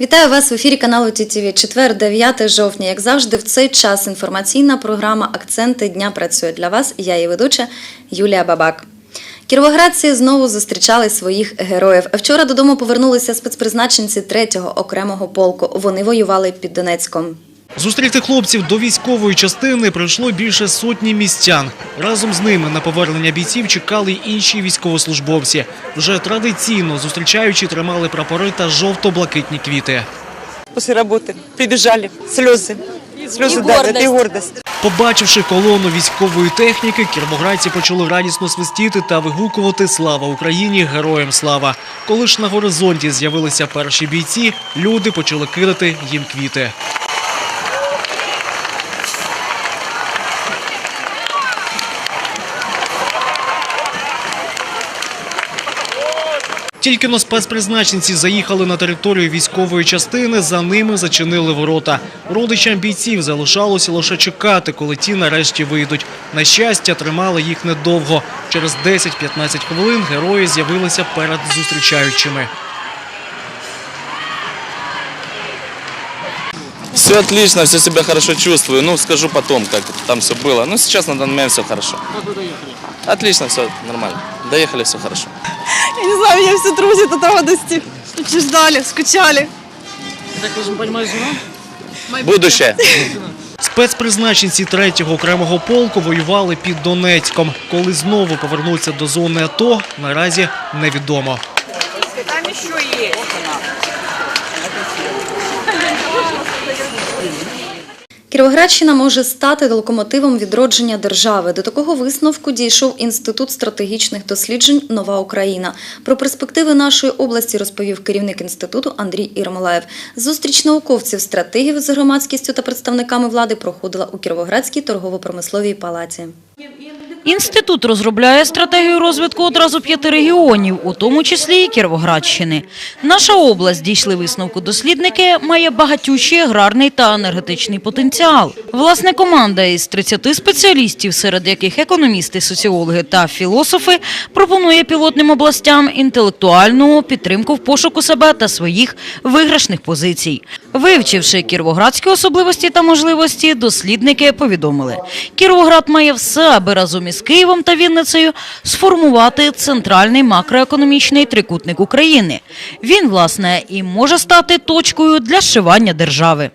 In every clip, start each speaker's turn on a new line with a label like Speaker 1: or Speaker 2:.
Speaker 1: Вітаю вас в ефірі каналу ТІТІВІ. Четвер, 9 жовтня. Як завжди, в цей час інформаційна програма Акценти дня працює для вас. Я її ведуча Юлія Бабак. Кіровоградці знову зустрічали своїх героїв. Вчора додому повернулися спецпризначенці 3-го окремого полку. Вони воювали під Донецьком.
Speaker 2: Зустріти хлопців до військової частини прийшло більше сотні містян. Разом з ними на повернення бійців чекали й інші військовослужбовці. Вже традиційно зустрічаючи тримали прапори та жовто-блакитні квіти.
Speaker 3: после работы прибежали, слезы. Слезы давят и гордость.
Speaker 2: Побачивши колону військової техніки, кіровоградці почали радісно свистіти та вигукувати Слава Україні! Героям слава! Коли ж на горизонті з'явилися перші бійці, люди почали кидати їм квіти. Тільки но спецпризначенці заїхали на територію військової частини, за ними зачинили ворота. Родичам бійців залишалося лише чекати, коли ті нарешті вийдуть. На щастя, тримали їх недовго. Через 10-15 хвилин герої з'явилися перед зустрічаючими.
Speaker 4: Все отлично, все себя хорошо чувствую. Ну, скажу потом, как там все было. Ну, сейчас на данный момент все хорошо. Как вы доехали? Отлично, все нормально. Доехали, все хорошо.
Speaker 3: Я не знаю, меня все трусит от радости. Очень ждали, скучали.
Speaker 4: Будущее.
Speaker 2: Спецпризначенці 3-го окремого полку воювали під Донецьком. Коли знову повернуться до зони АТО, наразі невідомо.
Speaker 1: Кіровоградщина може стати локомотивом відродження держави. До такого висновку дійшов Інститут стратегічних досліджень Нова Україна. Про перспективи нашої області розповів керівник інституту Андрій Ірмолаєв. Зустріч науковців, стратегів з громадськістю та представниками влади проходила у Кіровоградській торгово-промисловій палаці.
Speaker 5: Інститут розробляє стратегію розвитку одразу п'яти регіонів, у тому числі і Кіровоградщини. Наша область, дійшли висновку дослідники, має багатющий аграрний та енергетичний потенціал. Власне, команда із 30 спеціалістів, серед яких економісти, соціологи та філософи, пропонує пілотним областям інтелектуальну підтримку в пошуку себе та своїх виграшних позицій. Вивчивши кіровоградські особливості та можливості, дослідники повідомили, Кіровоград має все, аби разом із Києвом та Вінницею сформувати центральний макроекономічний трикутник України. Він, власне, і може стати точкою для зшивання держави.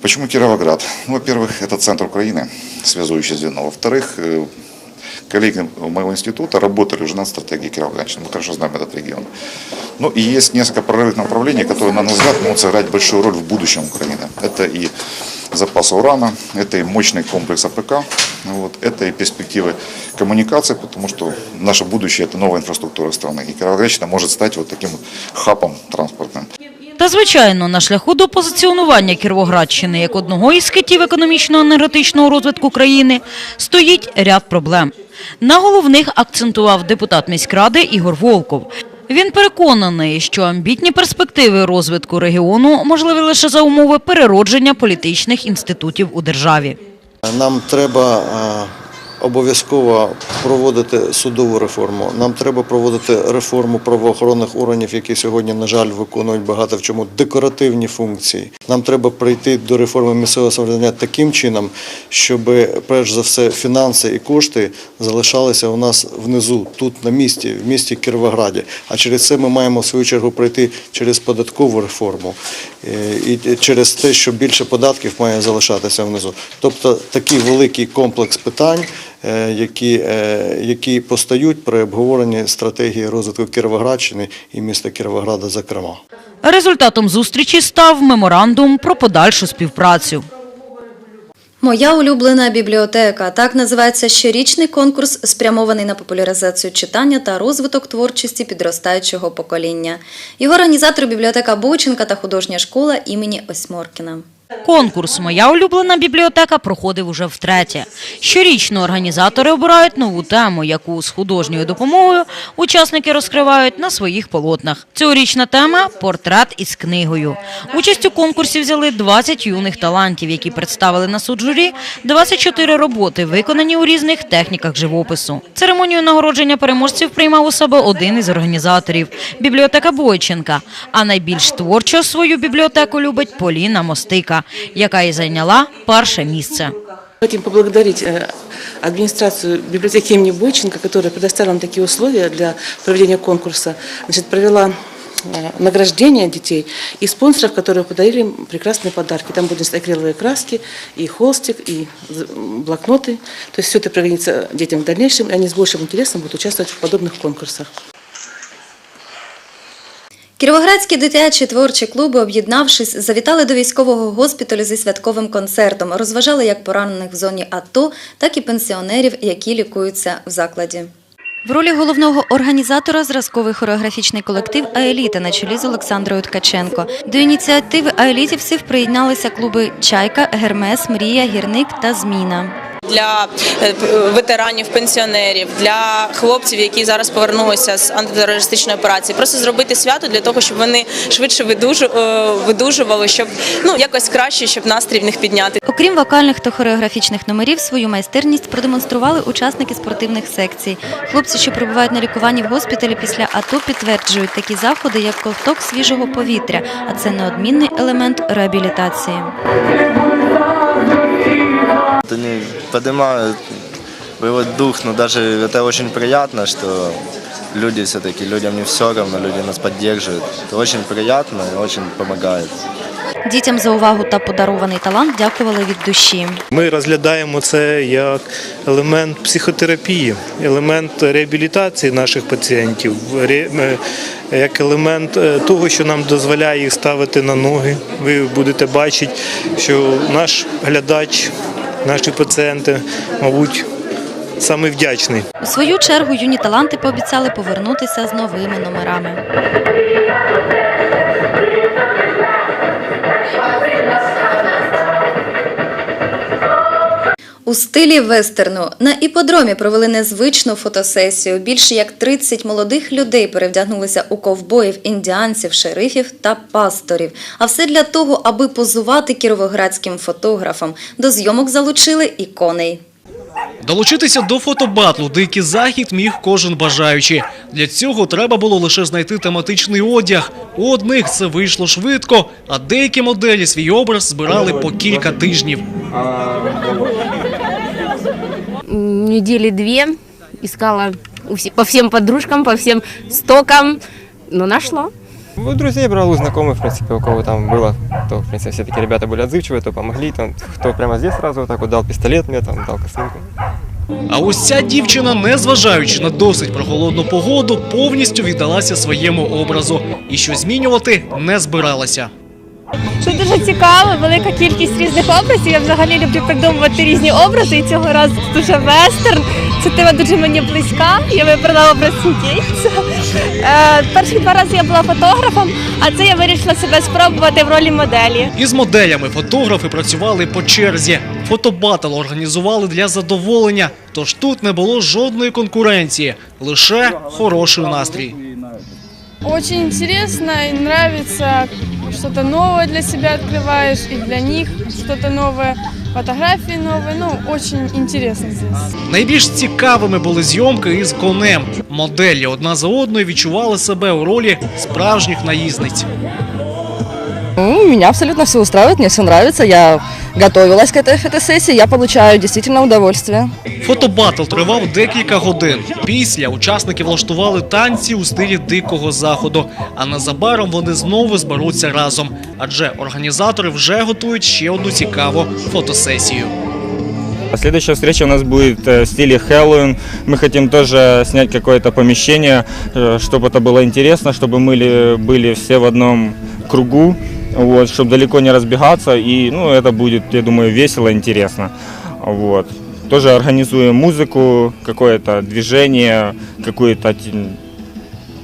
Speaker 6: Почему Кировоград? Ну, во-первых, это центр Украины, связующее звено. Во-вторых, э, коллеги моего института работали уже над стратегией Кировоградщины. Мы хорошо знаем этот регион. Ну и есть несколько прорывных направлений, которые, на наш взгляд, могут сыграть большую роль в будущем Украины. Это и запасы урана, это и мощный комплекс АПК, вот, это и перспективы коммуникации, потому что наше будущее – это новая инфраструктура страны. И Кировоградщина может стать вот таким хабом транспортным.
Speaker 5: Та, звичайно, на шляху до позиціонування Кіровоградщини як одного із китів економічно-енергетичного розвитку країни стоїть ряд проблем. На головних акцентував депутат міськради Ігор Волков. Він переконаний, що амбітні перспективи розвитку регіону можливі лише за умови переродження політичних інститутів у державі.
Speaker 7: Нам треба е, обов'язково проводити судову реформу. Нам треба проводити реформу правоохоронних органів, які сьогодні, на жаль, виконують багато в чому декоративні функції. Нам треба прийти до реформи місцевого самоврядування таким чином, щоб перш за все фінанси і кошти залишалися у нас внизу, тут на місці, в місті Кіровограді. А через це ми маємо в свою чергу пройти через податкову реформу е, і через те, що більше податків має залишатися внизу. Тобто такий великий комплекс питань, які, е, які постають при обговоренні стратегії розвитку Кіровоградщини і міста Кіровограда, зокрема.
Speaker 5: Результатом зустрічі став меморандум про подальшу співпрацю.
Speaker 1: Моя улюблена бібліотека. Так називається щорічний конкурс, спрямований на популяризацію читання та розвиток творчості підростаючого покоління. Його організатори бібліотека Боченка та художня школа імені Осьморкіна.
Speaker 5: Конкурс Моя улюблена бібліотека проходив уже втретє. Щорічно організатори обирають нову тему, яку з художньою допомогою учасники розкривають на своїх полотнах. Цьогорічна тема портрет із книгою. Участь у конкурсі взяли 20 юних талантів, які представили на суд журі 24 роботи, виконані у різних техніках живопису. Церемонію нагородження переможців приймав у себе один із організаторів бібліотека Бойченка. А найбільш творчо свою бібліотеку любить Поліна Мостика, яка і зайняла перше місце.
Speaker 8: Хотим поблагодарить э, администрацию библиотеки имени Бойченко, которая предоставила нам такие условия для проведения конкурса. Значит, провела э, награждение детей и спонсоров, которые подарили им прекрасные подарки. Там будут акриловые краски, и холстик, и блокноты. То есть все это пригодится детям в дальнейшем, и они с большим интересом будут участвовать в подобных конкурсах.
Speaker 1: Кіровоградські дитячі творчі клуби, об'єднавшись, завітали до військового госпіталю зі святковим концертом. Розважали як поранених в зоні АТО, так і пенсіонерів, які лікуються в закладі. В ролі головного організатора зразковий хореографічний колектив «Аеліта» на чолі з Олександрою Ткаченко. До ініціативи аелітівців приєдналися клуби Чайка, Гермес, Мрія, Гірник та Зміна.
Speaker 9: Для е, ветеранів, пенсіонерів, для хлопців, які зараз повернулися з антитерористичної операції. Просто зробити свято для того, щоб вони швидше е, видужували, щоб ну якось краще, щоб настрій в них підняти.
Speaker 1: Окрім вокальних та хореографічних номерів, свою майстерність продемонстрували учасники спортивних секцій. Хлопці, що перебувають на лікуванні в госпіталі після АТО, підтверджують такі заходи, як ковток свіжого повітря, а це неодмінний елемент реабілітації.
Speaker 10: Они поднимают боевой дух, но даже это очень приятно, что люди все-таки, людям не все равно, люди нас поддерживают. Это очень приятно и очень помогает.
Speaker 1: Дітям за увагу та подарований талант дякували від душі.
Speaker 11: Ми розглядаємо це як елемент психотерапії, елемент реабілітації наших пацієнтів, е, як елемент е, того, що нам дозволяє їх ставити на ноги. Ви будете бачити, що наш глядач, наші пацієнти, мабуть, саме вдячний.
Speaker 1: У свою чергу юні таланти пообіцяли повернутися з новими номерами. У стилі вестерну на іподромі провели незвичну фотосесію. Більше як 30 молодих людей перевдягнулися у ковбоїв, індіанців, шерифів та пасторів. А все для того, аби позувати кіровоградським фотографам. До зйомок залучили і коней.
Speaker 2: Долучитися до фотобатлу Дикий захід міг кожен бажаючий. Для цього треба було лише знайти тематичний одяг. У одних це вийшло швидко, а деякі моделі свій образ збирали по кілька тижнів.
Speaker 12: недели две искала у все- по всем подружкам, по всем стокам, но нашла.
Speaker 13: У друзей брал, у знакомых, в принципе, у кого там было, то, в принципе, все-таки ребята были отзывчивые, то помогли, там, кто прямо здесь сразу вот так вот дал пистолет мне, там, дал косынку.
Speaker 2: А ось ця дівчина, незважаючи на досить прохолодну погоду, повністю віддалася своєму образу і що змінювати не збиралася.
Speaker 12: Це дуже цікаво, велика кількість різних образів. Я взагалі люблю придумувати різні образи, і цього разу дуже вестерн. Ця тема дуже мені близька. Я вибрала образ індійця. Е, перші два рази я була фотографом, а це я вирішила себе спробувати в ролі моделі.
Speaker 2: Із моделями фотографи працювали по черзі. Фотобатл організували для задоволення, тож тут не було жодної конкуренції, лише хороший настрій.
Speaker 12: Очень интересно и нравится, что-то новое для себя открываешь, и для них что-то новое, фотографии новые, ну, очень интересно здесь.
Speaker 2: Найбільш цікавими були зйомки із конем. Моделі одна за одною відчували себе у ролі справжніх наїзниць.
Speaker 12: Ну, меня абсолютно все устраивает, мне все нравится, я готовилась к этой фотосессии, я получаю действительно удовольствие.
Speaker 2: Фотобатл тривав декілька годин. Після учасники влаштували танці у стилі дикого заходу. А незабаром вони знову зберуться разом, адже організатори вже готують ще одну цікаву фотосесію.
Speaker 13: Следующая встреча у нас будет э, в стиле Хэллоуин. Мы хотим тоже снять какое-то помещение, э, чтобы это было интересно, чтобы мы ли- были все в одном кругу, вот, чтобы далеко не разбегаться. И ну, это будет, я думаю, весело, интересно. Вот. Тоже организуем музыку, какое-то движение, какую-то те-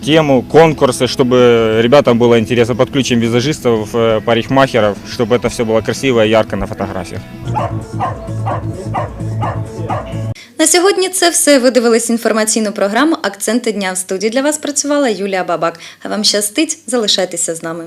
Speaker 13: тему, конкурсы, чтобы ребятам было интересно. Подключим визажистов, э, парикмахеров, чтобы это все было красиво и ярко на фотографиях.
Speaker 1: На сьогодні це все. Ви дивились інформаційну програму Акценти дня в студії. Для вас працювала Юлія Бабак. А вам щастить, залишайтеся з нами.